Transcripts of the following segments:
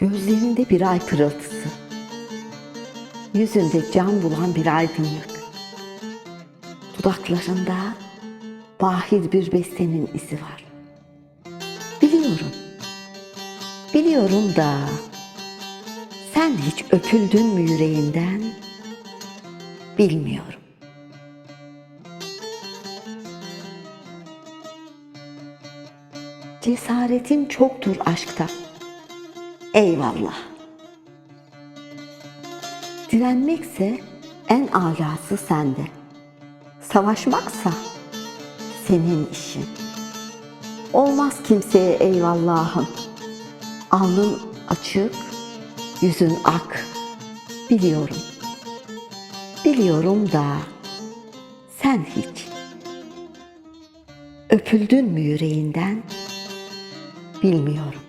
Gözlerinde bir ay pırıltısı. Yüzünde can bulan bir aydınlık. Dudaklarında bahir bir bestenin izi var. Biliyorum. Biliyorum da sen hiç öpüldün mü yüreğinden? Bilmiyorum. Cesaretin çoktur aşkta. Eyvallah. Direnmekse en alası sende. Savaşmaksa senin işin. Olmaz kimseye eyvallahın. Alnın açık, yüzün ak. Biliyorum. Biliyorum da sen hiç öpüldün mü yüreğinden bilmiyorum.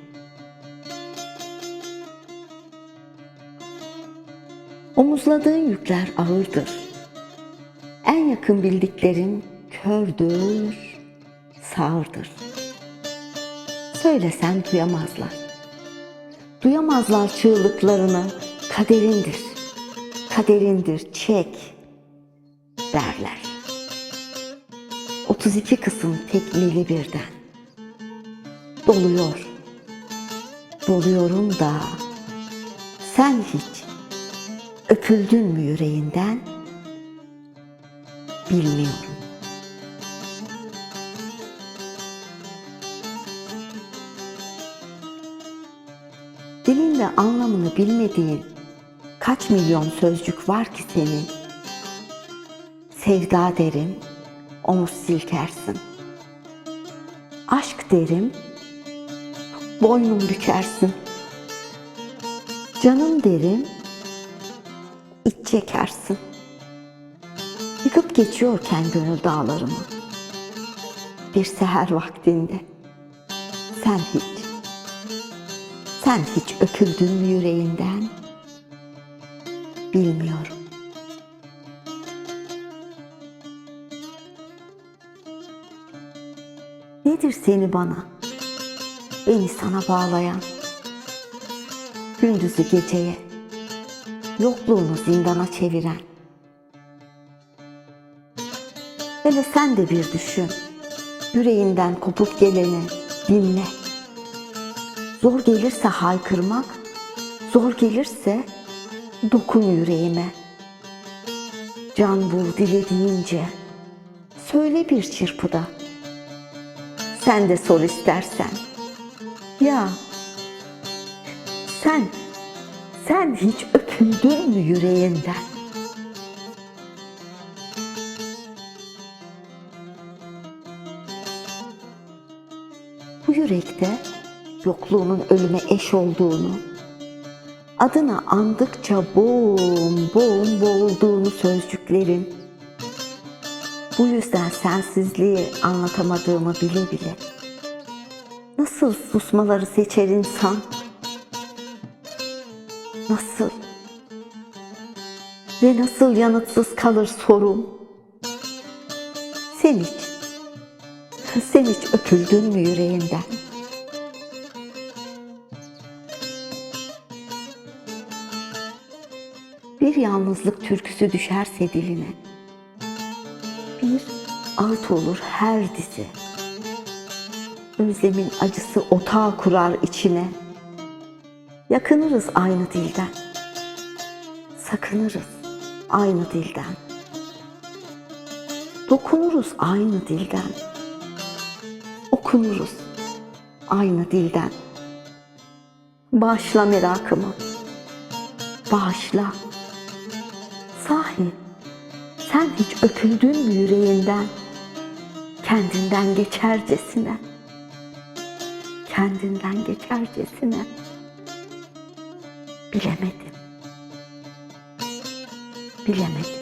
Omuzladığın yükler ağırdır. En yakın bildiklerin kördür, sağırdır. Söylesen duyamazlar. Duyamazlar çığlıklarını, kaderindir. Kaderindir, çek derler. 32 kısım tekmili birden. Doluyor. Doluyorum da sen hiç öpüldün mü yüreğinden bilmiyorum. Dilinde anlamını bilmediğin kaç milyon sözcük var ki senin? Sevda derim, omuz silkersin. Aşk derim, boynum bükersin. Canım derim, iç çekersin. Yıkıp geçiyorken gönül dağlarımı. Bir seher vaktinde. Sen hiç, sen hiç öpüldün mü yüreğinden? Bilmiyorum. Nedir seni bana, beni sana bağlayan? Gündüzü geceye, yokluğunu zindana çeviren. Hele sen de bir düşün, yüreğinden kopup geleni dinle. Zor gelirse haykırmak, zor gelirse dokun yüreğime. Can bul dilediğince, söyle bir çırpıda. Sen de sor istersen. Ya sen, sen hiç öpüldün mü yüreğinden? Bu yürekte yokluğunun ölüme eş olduğunu, adını andıkça boğum boğum boğulduğunu sözcüklerin, bu yüzden sensizliği anlatamadığımı bile bile, nasıl susmaları seçer insan? Nasıl? Ve nasıl yanıtsız kalır sorum? Sen hiç, sen hiç öpüldün mü yüreğinden? Bir yalnızlık türküsü düşerse diline, bir ağıt olur her dizi. Özlemin acısı otağı kurar içine. Yakınırız aynı dilden. Sakınırız aynı dilden. Dokunuruz aynı dilden. Okunuruz aynı dilden. Bağışla merakımı. Bağışla. Sahi sen hiç öpüldün mü yüreğinden? Kendinden geçercesine. Kendinden geçercesine. Bilemedim. Bilemedim.